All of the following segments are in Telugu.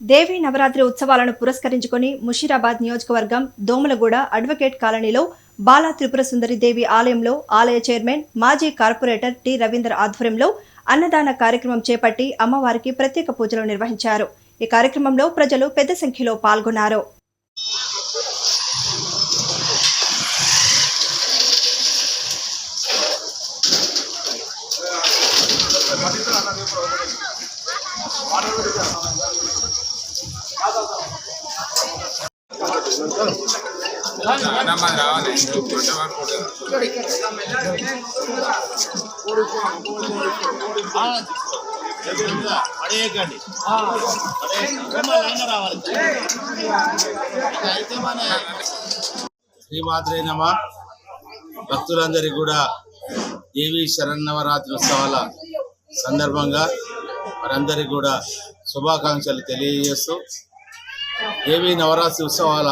దేవి నవరాత్రి ఉత్సవాలను పురస్కరించుకొని ముషీరాబాద్ నియోజకవర్గం దోమలగూడ అడ్వకేట్ కాలనీలో బాలా త్రిపుర సుందరి దేవి ఆలయంలో ఆలయ చైర్మన్ మాజీ కార్పొరేటర్ టి రవీందర్ ఆధ్వర్యంలో అన్నదాన కార్యక్రమం చేపట్టి అమ్మవారికి ప్రత్యేక పూజలు నిర్వహించారు. ఈ కార్యక్రమంలో ప్రజలు పెద్ద సంఖ్యలో పాల్గొన్నారు. నమ్మది రావాలి పడేయకండి రావాలి అయితే మన శ్రీమాత్రే నమ భక్తులందరికీ కూడా దేవి శరన్నవరాత్రి ఉత్సవాల సందర్భంగా మనందరికీ కూడా శుభాకాంక్షలు తెలియజేస్తూ దేవి నవరాత్రి ఉత్సవాల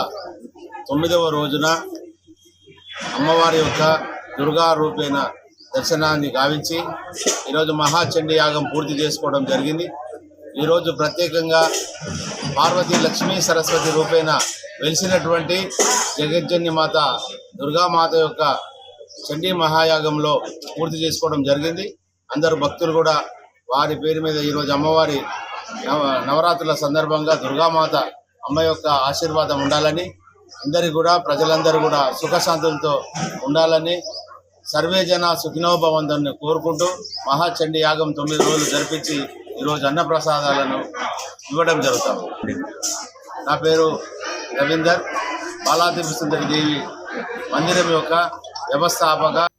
తొమ్మిదవ రోజున అమ్మవారి యొక్క దుర్గా రూపేణ దర్శనాన్ని గావించి ఈరోజు మహాచండీ యాగం పూర్తి చేసుకోవడం జరిగింది. ఈరోజు ప్రత్యేకంగా పార్వతీ లక్ష్మీ సరస్వతి రూపేణ వెలిసినటువంటి జగజ్జన్య మాత దుర్గామాత యొక్క చండీ మహాయాగంలో పూర్తి చేసుకోవడం జరిగింది. అందరు భక్తులు కూడా వారి పేరు మీద ఈరోజు అమ్మవారి నవ నవరాత్రుల సందర్భంగా దుర్గామాత అమ్మ యొక్క ఆశీర్వాదం ఉండాలని అందరి కూడా ప్రజలందరూ కూడా సుఖశాంతులతో ఉండాలని సర్వే జన సుఖినోభవంతుని కోరుకుంటూ మహాచండి యాగం తొమ్మిది రోజులు జరిపించి ఈరోజు అన్నప్రసాదాలను ఇవ్వడం జరుగుతుంది నా పేరు రవీందర్ బాలాదేవి సుందరి దేవి మందిరం యొక్క వ్యవస్థాపక